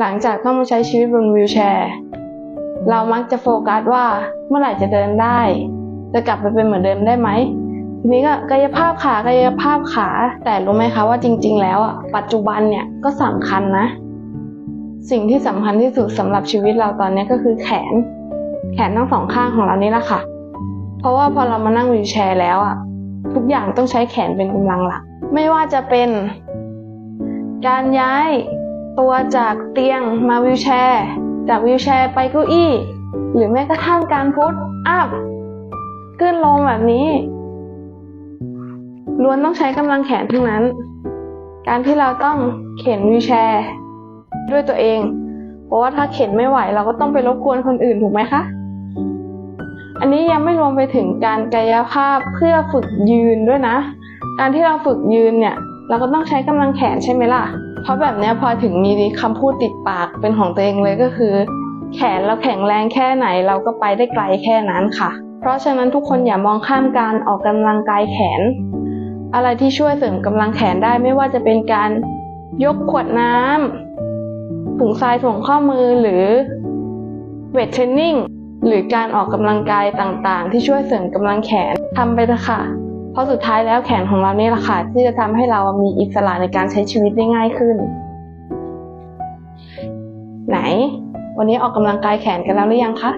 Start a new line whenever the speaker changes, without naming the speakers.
หลังจากต้องมาใช้ชีวิตบนวีลแชร์ เรามักจะโฟกัสว่าเมื่อไหร่จะเดินได้ จะกลับไปเป็นเหมือนเดิมได้ไหมทีนี้ก็กายภาพขากายภาพขา แต่รู้ไหมคะว่าจริง ๆ แล้วอะปัจจุบันเนี่ยก็สำคัญนะ สิ่งที่สำคัญที่สุดสำหรับชีวิตเราตอนนี้ก็คือแขน แขนทั้งสองข้างของเรานี่แหละค่ะ เพราะว่าพอเรามานั่งวีลแชร์แล้วอะทุกอย่างต้องใช้แขนเป็นกำลังหลัก ไม่ว่าจะเป็น การย้าย ตัวจากเตียงมาวีลแชร์ จากวีลแชร์ไปเก้าอี้ หรือแม้กระทั่งการพุทอัพขึ้นลงแบบนี้ล้วนต้องใช้กำลังแขนทั้งนั้น การที่เราต้องเข็นวีลแชร์ ด้วยตัวเอง เพราะว่าถ้าเข็นไม่ไหวเราก็ต้องไปรบกวนคนอื่นถูกไหมคะ อันนี้ยังไม่รวมไปถึงการกายภาพเพื่อฝึกยืนด้วยนะ การที่เราฝึกยืนเนี่ย เราก็ต้องใช้กำลังแขนใช่ไหมล่ะ เพราะแบบนี้พอถึงมีคำพูดติดปากเป็นของตัวเองเลยก็คือ แขนเราแข็งแรงแค่ไหนเราก็ไปได้ไกลแค่นั้นค่ะ เพราะฉะนั้นทุกคนอย่ามองข้ามการออกกำลังกายแขน อะไรที่ช่วยเสริมกำลังแขนได้ไม่ว่าจะเป็นการยกขวดน้ำถุงทรายถ่วงข้อมือหรือเวทเทรนนิ่งหรือการออกกำลังกายต่างๆ ที่ช่วยเสริมกำลังแขนทำไปเถอะค่ะ เพราะสุดท้ายแล้วแขนของเราเนี่ยแหละค่ะที่จะทำให้เรามีอิสระในการใช้ชีวิตได้ง่ายขึ้น ไหน วันนี้ออกกำลังกายแขนกันแล้วหรือยังคะ